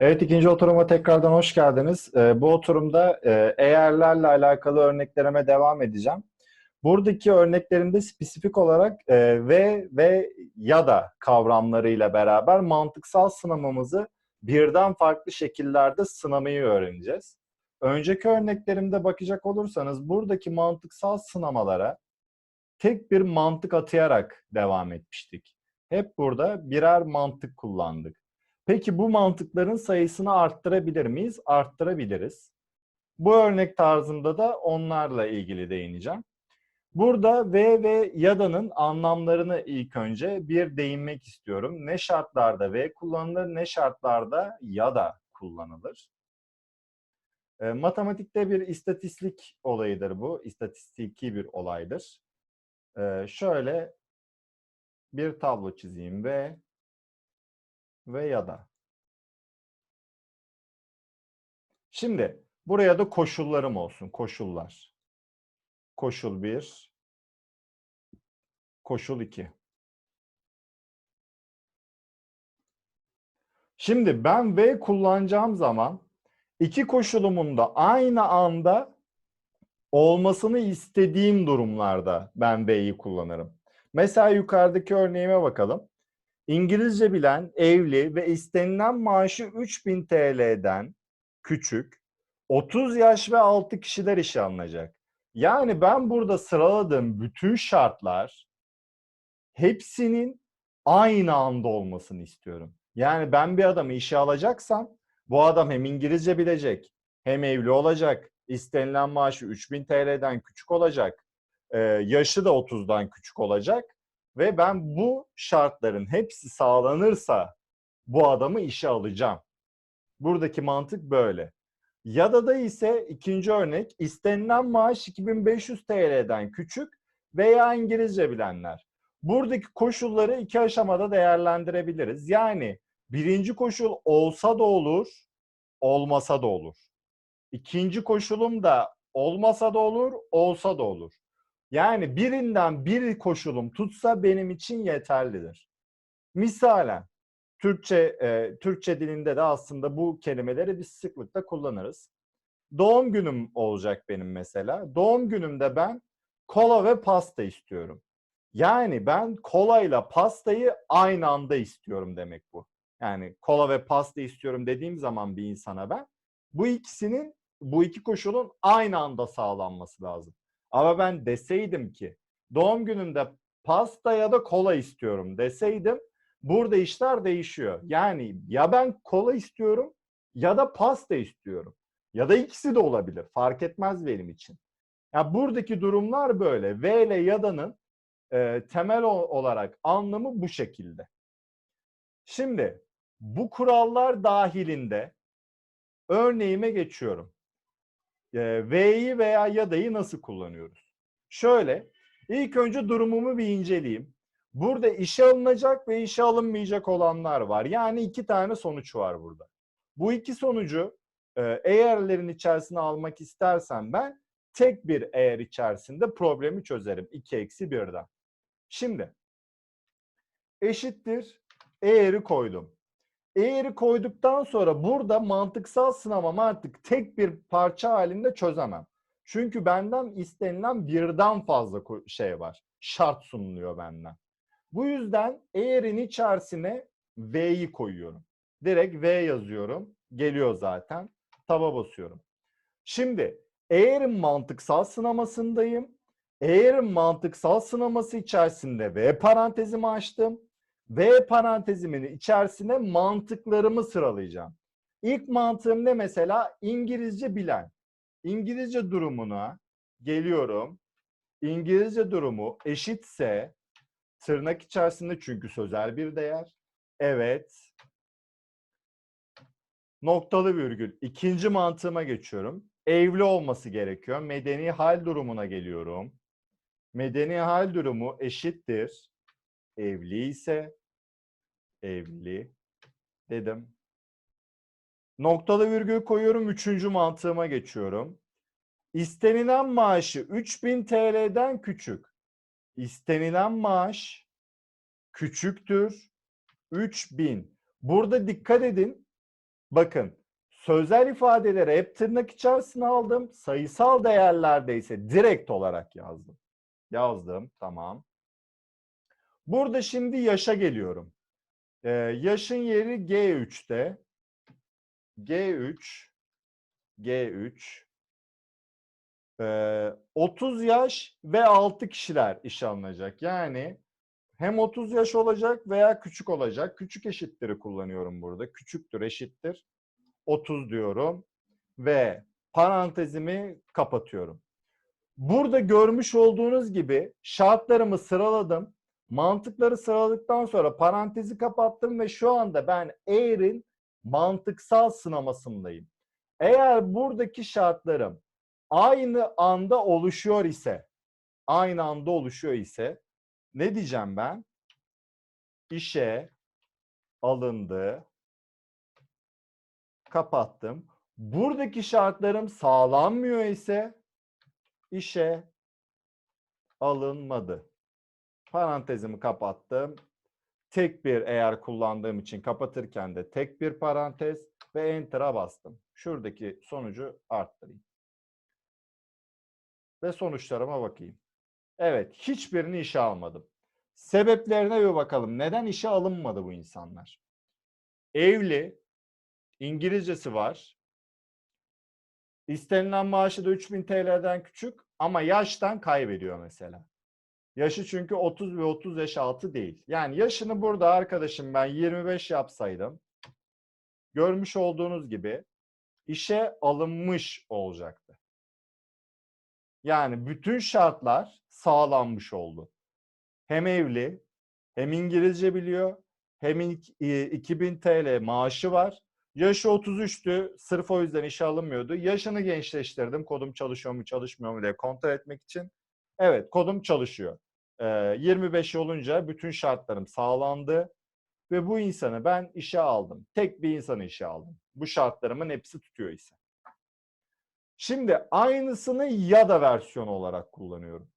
Evet ikinci oturuma tekrardan hoş geldiniz. Ee, bu oturumda e, eğerlerle alakalı örneklerime devam edeceğim. Buradaki örneklerimde spesifik olarak e, ve ve ya da kavramlarıyla beraber mantıksal sınamamızı birden farklı şekillerde sınamayı öğreneceğiz. Önceki örneklerimde bakacak olursanız buradaki mantıksal sınamalara tek bir mantık atayarak devam etmiştik. Hep burada birer mantık kullandık. Peki bu mantıkların sayısını arttırabilir miyiz? Arttırabiliriz. Bu örnek tarzında da onlarla ilgili değineceğim. Burada ve ve yada'nın anlamlarını ilk önce bir değinmek istiyorum. Ne şartlarda ve kullanılır, ne şartlarda ya da kullanılır. E, matematikte bir istatistik olayıdır bu. İstatistiki bir olaydır. E, şöyle bir tablo çizeyim ve ve ya da. Şimdi buraya da koşullarım olsun. Koşullar. Koşul 1. Koşul 2. Şimdi ben V kullanacağım zaman iki koşulumun da aynı anda olmasını istediğim durumlarda ben V'yi kullanırım. Mesela yukarıdaki örneğime bakalım. İngilizce bilen, evli ve istenilen maaşı 3000 TL'den küçük 30 yaş ve altı kişiler işe alınacak. Yani ben burada sıraladığım bütün şartlar hepsinin aynı anda olmasını istiyorum. Yani ben bir adamı işe alacaksam bu adam hem İngilizce bilecek, hem evli olacak, istenilen maaşı 3000 TL'den küçük olacak, yaşı da 30'dan küçük olacak ve ben bu şartların hepsi sağlanırsa bu adamı işe alacağım. Buradaki mantık böyle. Ya da da ise ikinci örnek istenilen maaş 2500 TL'den küçük veya İngilizce bilenler. Buradaki koşulları iki aşamada değerlendirebiliriz. Yani birinci koşul olsa da olur, olmasa da olur. İkinci koşulum da olmasa da olur, olsa da olur. Yani birinden bir koşulum tutsa benim için yeterlidir. Misalen Türkçe e, Türkçe dilinde de aslında bu kelimeleri biz sıklıkla kullanırız. Doğum günüm olacak benim mesela. Doğum günümde ben kola ve pasta istiyorum. Yani ben kolayla pastayı aynı anda istiyorum demek bu. Yani kola ve pasta istiyorum dediğim zaman bir insana ben bu ikisinin bu iki koşulun aynı anda sağlanması lazım. Ama ben deseydim ki doğum günümde pasta ya da kola istiyorum deseydim burada işler değişiyor. Yani ya ben kola istiyorum ya da pasta istiyorum. Ya da ikisi de olabilir. Fark etmez benim için. Ya yani buradaki durumlar böyle. V ile yada'nın e, temel olarak anlamı bu şekilde. Şimdi bu kurallar dahilinde örneğime geçiyorum. E, V'yi veya yada'yı nasıl kullanıyoruz? Şöyle, ilk önce durumumu bir inceleyeyim. Burada işe alınacak ve işe alınmayacak olanlar var. Yani iki tane sonuç var burada. Bu iki sonucu eğerlerin içerisine almak istersen ben tek bir eğer içerisinde problemi çözerim. 2 eksi 1'den. Şimdi eşittir eğeri koydum. Eğeri koyduktan sonra burada mantıksal sınavamı artık tek bir parça halinde çözemem. Çünkü benden istenilen birden fazla şey var. Şart sunuluyor benden. Bu yüzden eğerin içerisine V'yi koyuyorum. Direkt V yazıyorum. Geliyor zaten. Taba basıyorum. Şimdi eğerin mantıksal sınamasındayım. Eğerin mantıksal sınaması içerisinde V parantezimi açtım. V parantezimin içerisine mantıklarımı sıralayacağım. İlk mantığım ne mesela? İngilizce bilen. İngilizce durumuna geliyorum. İngilizce durumu eşitse tırnak içerisinde çünkü sözel bir değer. Evet. Noktalı virgül. İkinci mantığıma geçiyorum. Evli olması gerekiyor. Medeni hal durumuna geliyorum. Medeni hal durumu eşittir. Evli ise evli dedim. Noktalı virgül koyuyorum. Üçüncü mantığıma geçiyorum. İstenilen maaşı 3000 TL'den küçük. İstenilen maaş küçüktür 3000. Burada dikkat edin. Bakın sözel ifadeleri hep tırnak içerisine aldım. Sayısal değerlerde ise direkt olarak yazdım. Yazdım. Tamam. Burada şimdi yaşa geliyorum. Ee, yaşın yeri G3'te. G3 G3 ee, 30 yaş ve 6 kişiler işe alınacak. Yani hem 30 yaş olacak veya küçük olacak. Küçük eşitleri kullanıyorum burada. Küçüktür eşittir. 30 diyorum ve parantezimi kapatıyorum. Burada görmüş olduğunuz gibi şartlarımı sıraladım. Mantıkları sıraladıktan sonra parantezi kapattım ve şu anda ben eğerin mantıksal sınamasındayım. Eğer buradaki şartlarım aynı anda oluşuyor ise, aynı anda oluşuyor ise ne diyeceğim ben? İşe alındı. Kapattım. Buradaki şartlarım sağlanmıyor ise işe alınmadı. Parantezimi kapattım. Tek bir eğer kullandığım için kapatırken de tek bir parantez ve enter'a bastım. Şuradaki sonucu arttırayım. Ve sonuçlarıma bakayım. Evet, hiçbirini işe almadım. Sebeplerine bir bakalım. Neden işe alınmadı bu insanlar? Evli, İngilizcesi var. İstenilen maaşı da 3000 TL'den küçük ama yaştan kaybediyor mesela. Yaşı çünkü 30 ve 30 yaş altı değil. Yani yaşını burada arkadaşım ben 25 yapsaydım görmüş olduğunuz gibi işe alınmış olacaktı. Yani bütün şartlar sağlanmış oldu. Hem evli, hem İngilizce biliyor, hem ik- e, 2000 TL maaşı var. Yaşı 33'tü. Sırf o yüzden işe alınmıyordu. Yaşını gençleştirdim. Kodum çalışıyor mu çalışmıyor mu diye kontrol etmek için. Evet kodum çalışıyor. Ee, 25 olunca bütün şartlarım sağlandı. Ve bu insanı ben işe aldım. Tek bir insanı işe aldım. Bu şartlarımın hepsi tutuyor ise. Şimdi aynısını ya da versiyonu olarak kullanıyorum.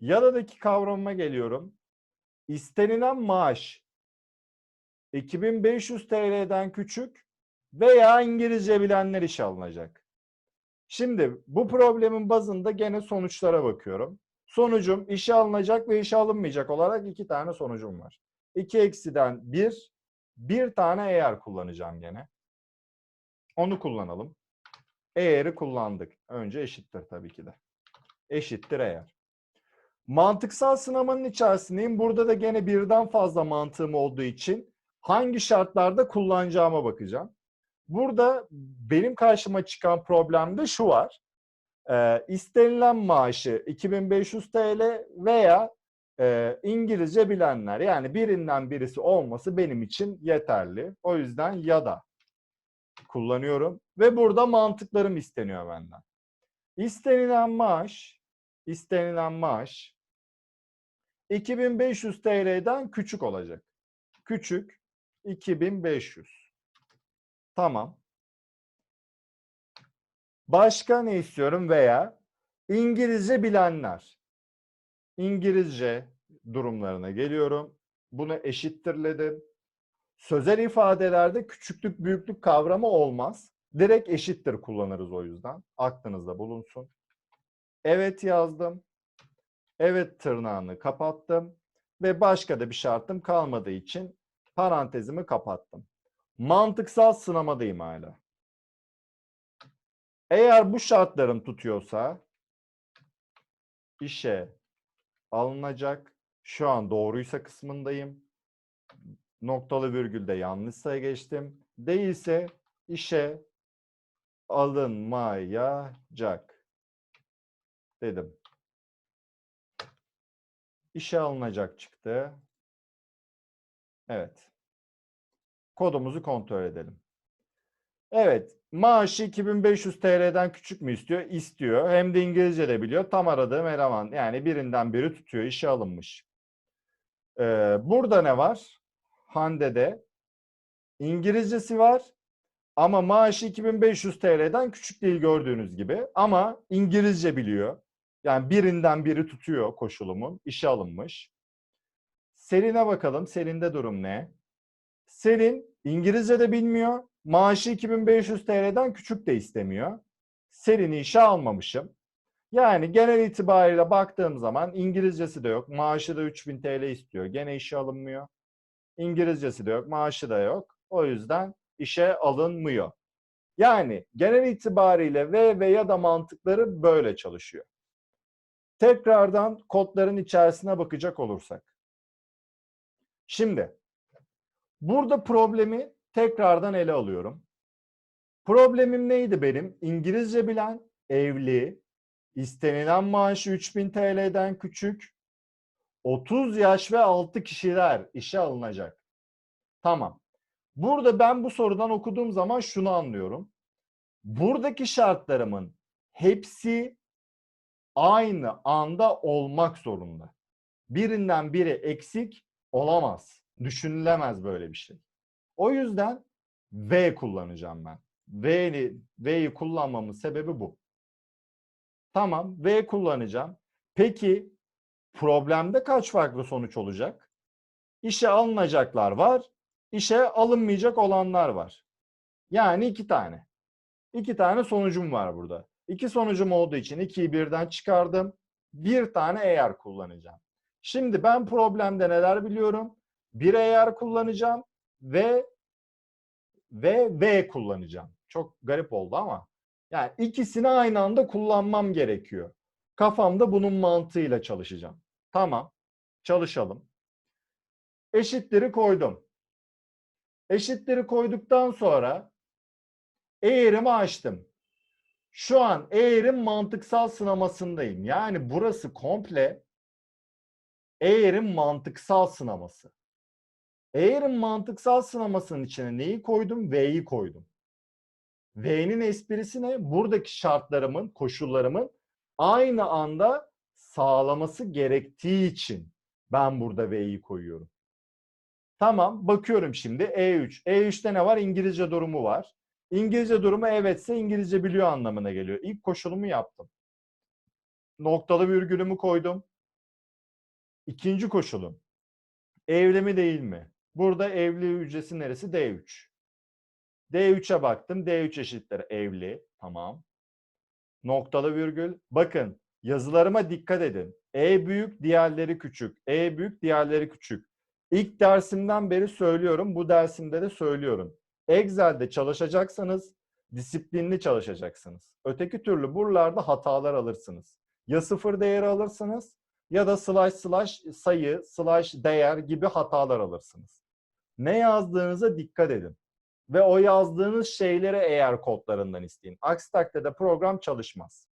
Yada'daki kavramıma geliyorum. İstenilen maaş 2500 TL'den küçük veya İngilizce bilenler işe alınacak. Şimdi bu problemin bazında gene sonuçlara bakıyorum. Sonucum işe alınacak ve işe alınmayacak olarak iki tane sonucum var. 2 eksiden 1, bir tane eğer kullanacağım gene. Onu kullanalım. Eğer'i kullandık. Önce eşittir tabii ki de. Eşittir eğer. Mantıksal sınamanın içerisindeyim. Burada da gene birden fazla mantığım olduğu için hangi şartlarda kullanacağıma bakacağım. Burada benim karşıma çıkan problemde şu var. Ee, istenilen maaşı 2500 TL veya e, İngilizce bilenler. Yani birinden birisi olması benim için yeterli. O yüzden ya da kullanıyorum. Ve burada mantıklarım isteniyor benden. İstenilen maaş, istenilen maaş 2500 TL'den küçük olacak. Küçük 2500. Tamam. Başka ne istiyorum veya İngilizce bilenler. İngilizce durumlarına geliyorum. Bunu eşittirledim. Sözel ifadelerde küçüklük büyüklük kavramı olmaz. Direkt eşittir kullanırız o yüzden. Aklınızda bulunsun. Evet yazdım. Evet tırnağını kapattım. Ve başka da bir şartım kalmadığı için parantezimi kapattım. Mantıksal sınamadayım hala. Eğer bu şartlarım tutuyorsa işe alınacak. Şu an doğruysa kısmındayım. Noktalı virgülde yanlışsa geçtim. Değilse işe alınmayacak dedim. İşe alınacak çıktı. Evet. Kodumuzu kontrol edelim. Evet. Maaşı 2500 TL'den küçük mü istiyor? İstiyor. Hem de İngilizce de biliyor. Tam aradığım eleman. Yani birinden biri tutuyor. işe alınmış. Ee, burada ne var? Hande'de İngilizcesi var. Ama maaşı 2500 TL'den küçük değil gördüğünüz gibi. Ama İngilizce biliyor. Yani birinden biri tutuyor koşulumun. işe alınmış. Selin'e bakalım. Selin'de durum ne? Selin İngilizce de bilmiyor. Maaşı 2500 TL'den küçük de istemiyor. Serini işe almamışım. Yani genel itibariyle baktığım zaman İngilizcesi de yok. Maaşı da 3000 TL istiyor. Gene işe alınmıyor. İngilizcesi de yok. Maaşı da yok. O yüzden işe alınmıyor. Yani genel itibariyle ve ya da mantıkları böyle çalışıyor. Tekrardan kodların içerisine bakacak olursak. Şimdi burada problemi tekrardan ele alıyorum. Problemim neydi benim? İngilizce bilen, evli, istenilen maaşı 3000 TL'den küçük, 30 yaş ve altı kişiler işe alınacak. Tamam. Burada ben bu sorudan okuduğum zaman şunu anlıyorum. Buradaki şartlarımın hepsi aynı anda olmak zorunda. Birinden biri eksik olamaz. Düşünülemez böyle bir şey. O yüzden V kullanacağım ben. V'yi V'yi kullanmamın sebebi bu. Tamam, V kullanacağım. Peki problemde kaç farklı sonuç olacak? İşe alınacaklar var, işe alınmayacak olanlar var. Yani iki tane. İki tane sonucum var burada. İki sonucum olduğu için ikiyi birden çıkardım. Bir tane eğer kullanacağım. Şimdi ben problemde neler biliyorum? Bir eğer kullanacağım ve ve V kullanacağım. Çok garip oldu ama. Yani ikisini aynı anda kullanmam gerekiyor. Kafamda bunun mantığıyla çalışacağım. Tamam. Çalışalım. Eşitleri koydum. Eşitleri koyduktan sonra eğrimi açtım. Şu an eğrim mantıksal sınamasındayım. Yani burası komple eğrim mantıksal sınaması. Eğrim mantıksal sınamasının içine neyi koydum? V'yi koydum. V'nin esprisi ne? Buradaki şartlarımın, koşullarımın aynı anda sağlaması gerektiği için ben burada V'yi koyuyorum. Tamam, bakıyorum şimdi E3. E3'te ne var? İngilizce durumu var. İngilizce durumu evetse İngilizce biliyor anlamına geliyor. İlk koşulumu yaptım. Noktalı virgülümü koydum. İkinci koşulum. Evli mi değil mi? Burada evli hücresi neresi? D3. D3'e baktım. D3 eşittir evli. Tamam. Noktalı virgül. Bakın yazılarıma dikkat edin. E büyük, diğerleri küçük. E büyük, diğerleri küçük. İlk dersimden beri söylüyorum. Bu dersimde de söylüyorum. Excel'de çalışacaksanız disiplinli çalışacaksınız. Öteki türlü buralarda hatalar alırsınız. Ya sıfır değeri alırsınız ya da slash slash sayı, slash değer gibi hatalar alırsınız. Ne yazdığınıza dikkat edin. Ve o yazdığınız şeylere eğer kodlarından isteyin. Aksi takdirde program çalışmaz.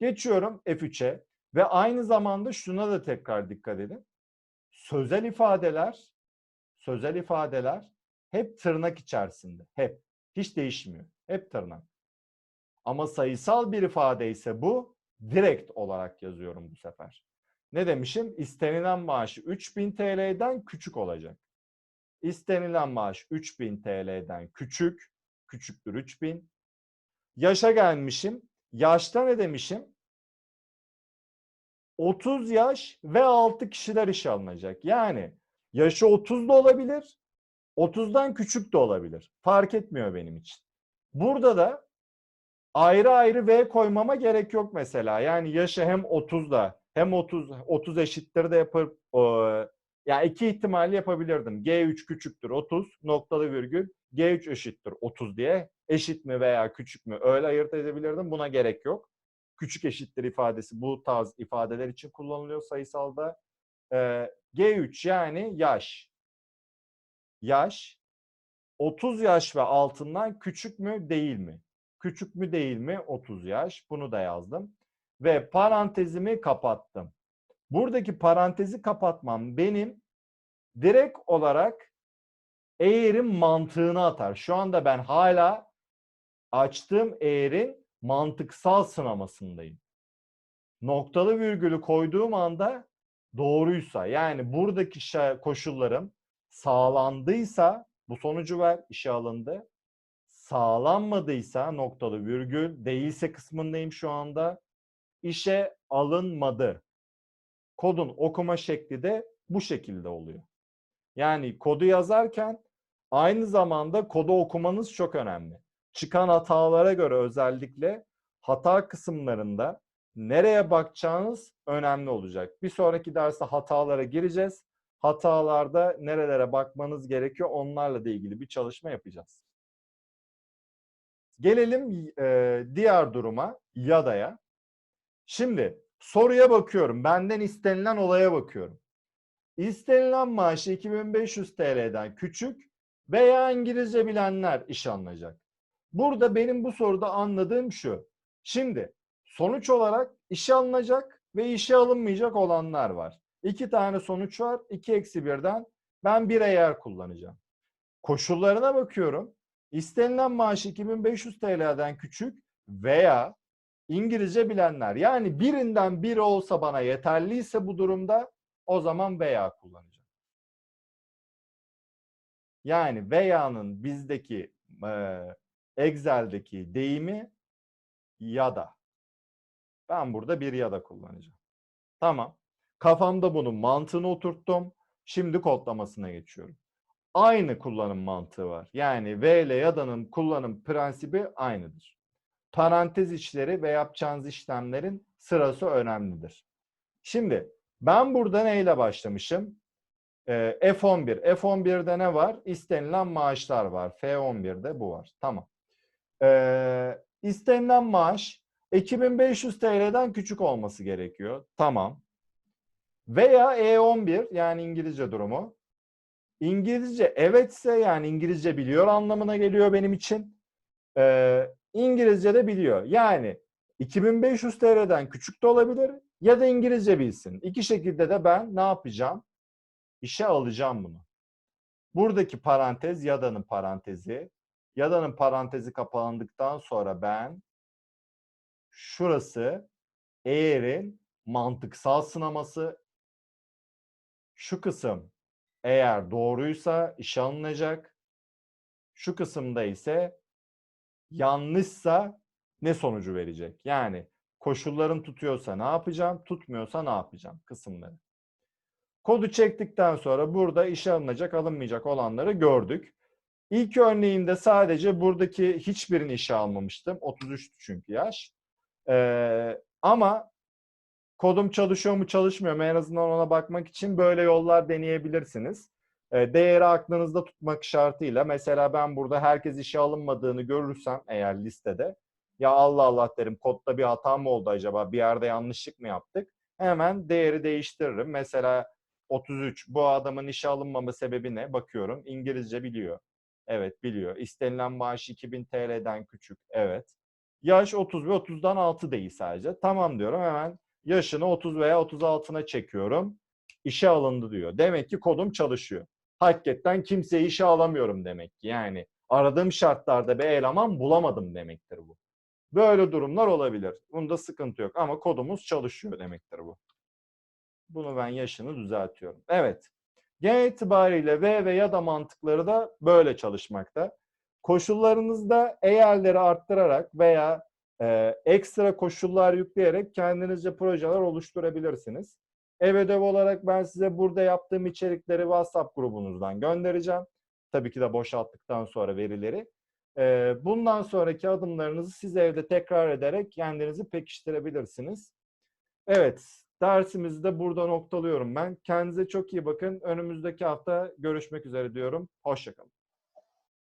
Geçiyorum F3'e ve aynı zamanda şuna da tekrar dikkat edin. Sözel ifadeler, sözel ifadeler hep tırnak içerisinde. Hep. Hiç değişmiyor. Hep tırnak. Ama sayısal bir ifade ise bu direkt olarak yazıyorum bu sefer. Ne demişim? İstenilen maaşı 3000 TL'den küçük olacak. İstenilen maaş 3000 TL'den küçük. Küçüktür 3000. Yaşa gelmişim. Yaşta ne demişim? 30 yaş ve 6 kişiler işe alınacak. Yani yaşı 30 da olabilir, 30'dan küçük de olabilir. Fark etmiyor benim için. Burada da ayrı ayrı V koymama gerek yok mesela. Yani yaşı hem 30'da hem 30 30 eşittir de yapıp ya yani iki ihtimalle yapabilirdim. G3 küçüktür 30 noktalı virgül G3 eşittir 30 diye eşit mi veya küçük mü öyle ayırt edebilirdim. Buna gerek yok. Küçük eşittir ifadesi bu tarz ifadeler için kullanılıyor sayısalda. Ee, G3 yani yaş yaş 30 yaş ve altından küçük mü değil mi? Küçük mü değil mi? 30 yaş. Bunu da yazdım. Ve parantezimi kapattım. Buradaki parantezi kapatmam benim direkt olarak eğerin mantığını atar. Şu anda ben hala açtığım eğerin mantıksal sınamasındayım. Noktalı virgülü koyduğum anda doğruysa yani buradaki koşullarım sağlandıysa bu sonucu ver işe alındı. Sağlanmadıysa noktalı virgül değilse kısmındayım şu anda. işe alınmadı. Kodun okuma şekli de bu şekilde oluyor. Yani kodu yazarken Aynı zamanda kodu okumanız çok önemli. Çıkan hatalara göre özellikle hata kısımlarında nereye bakacağınız önemli olacak. Bir sonraki derste hatalara gireceğiz. Hatalarda nerelere bakmanız gerekiyor onlarla da ilgili bir çalışma yapacağız. Gelelim e, diğer duruma, YADA'ya. Şimdi soruya bakıyorum. Benden istenilen olaya bakıyorum. İstenilen maaşı 2500 TL'den küçük veya İngilizce bilenler iş alınacak. Burada benim bu soruda anladığım şu. Şimdi sonuç olarak işe alınacak ve işe alınmayacak olanlar var. İki tane sonuç var. 2 eksi birden ben bir eğer kullanacağım. Koşullarına bakıyorum. İstenilen maaş 2500 TL'den küçük veya İngilizce bilenler. Yani birinden biri olsa bana yeterliyse bu durumda o zaman veya kullanacağım. Yani veya'nın bizdeki e, Excel'deki deyimi ya da. Ben burada bir ya da kullanacağım. Tamam. Kafamda bunun mantığını oturttum. Şimdi kodlamasına geçiyorum. Aynı kullanım mantığı var. Yani V ile yada'nın kullanım prensibi aynıdır. Parantez içleri ve yapacağınız işlemlerin sırası önemlidir. Şimdi ben burada neyle başlamışım? Ee, F11. F11'de ne var? İstenilen maaşlar var. F11'de bu var. Tamam. Ee, istenilen maaş 2500 TL'den küçük olması gerekiyor. Tamam. Veya E11 yani İngilizce durumu. İngilizce evetse yani İngilizce biliyor anlamına geliyor benim için. Ee, İngilizce de biliyor. Yani 2500 TL'den küçük de olabilir ya da İngilizce bilsin. İki şekilde de ben ne yapacağım? İşe alacağım bunu. Buradaki parantez yada'nın parantezi. Yada'nın parantezi kapandıktan sonra ben şurası eğerin mantıksal sınaması şu kısım eğer doğruysa işe alınacak. Şu kısımda ise yanlışsa ne sonucu verecek? Yani koşulların tutuyorsa ne yapacağım, tutmuyorsa ne yapacağım kısımları. Kodu çektikten sonra burada işe alınacak, alınmayacak olanları gördük. İlk örneğinde sadece buradaki hiçbirini işe almamıştım. 33 çünkü yaş. Ee, ama kodum çalışıyor mu çalışmıyor mu en azından ona bakmak için böyle yollar deneyebilirsiniz. Ee, değeri aklınızda tutmak şartıyla mesela ben burada herkes işe alınmadığını görürsem eğer listede ya Allah Allah derim kodda bir hata mı oldu acaba bir yerde yanlışlık mı yaptık? Hemen değeri değiştiririm. Mesela 33 bu adamın işe alınmama sebebi ne? Bakıyorum İngilizce biliyor. Evet biliyor. İstenilen maaş 2000 TL'den küçük. Evet. Yaş 30 ve 30'dan altı değil sadece. Tamam diyorum hemen yaşını 30 veya 36'ına çekiyorum. İşe alındı diyor. Demek ki kodum çalışıyor. Hakikaten kimseyi işe alamıyorum demek ki. Yani aradığım şartlarda bir eleman bulamadım demektir bu. Böyle durumlar olabilir. Bunda sıkıntı yok ama kodumuz çalışıyor demektir bu. Bunu ben yaşını düzeltiyorum. Evet. Genel itibariyle V ve ya da mantıkları da böyle çalışmakta. Koşullarınızda eğerleri arttırarak veya e, ekstra koşullar yükleyerek kendinizce projeler oluşturabilirsiniz. Ev ödevi olarak ben size burada yaptığım içerikleri WhatsApp grubunuzdan göndereceğim. Tabii ki de boşalttıktan sonra verileri. Bundan sonraki adımlarınızı siz evde tekrar ederek kendinizi pekiştirebilirsiniz. Evet, dersimizi de burada noktalıyorum ben. Kendinize çok iyi bakın. Önümüzdeki hafta görüşmek üzere diyorum. Hoşçakalın.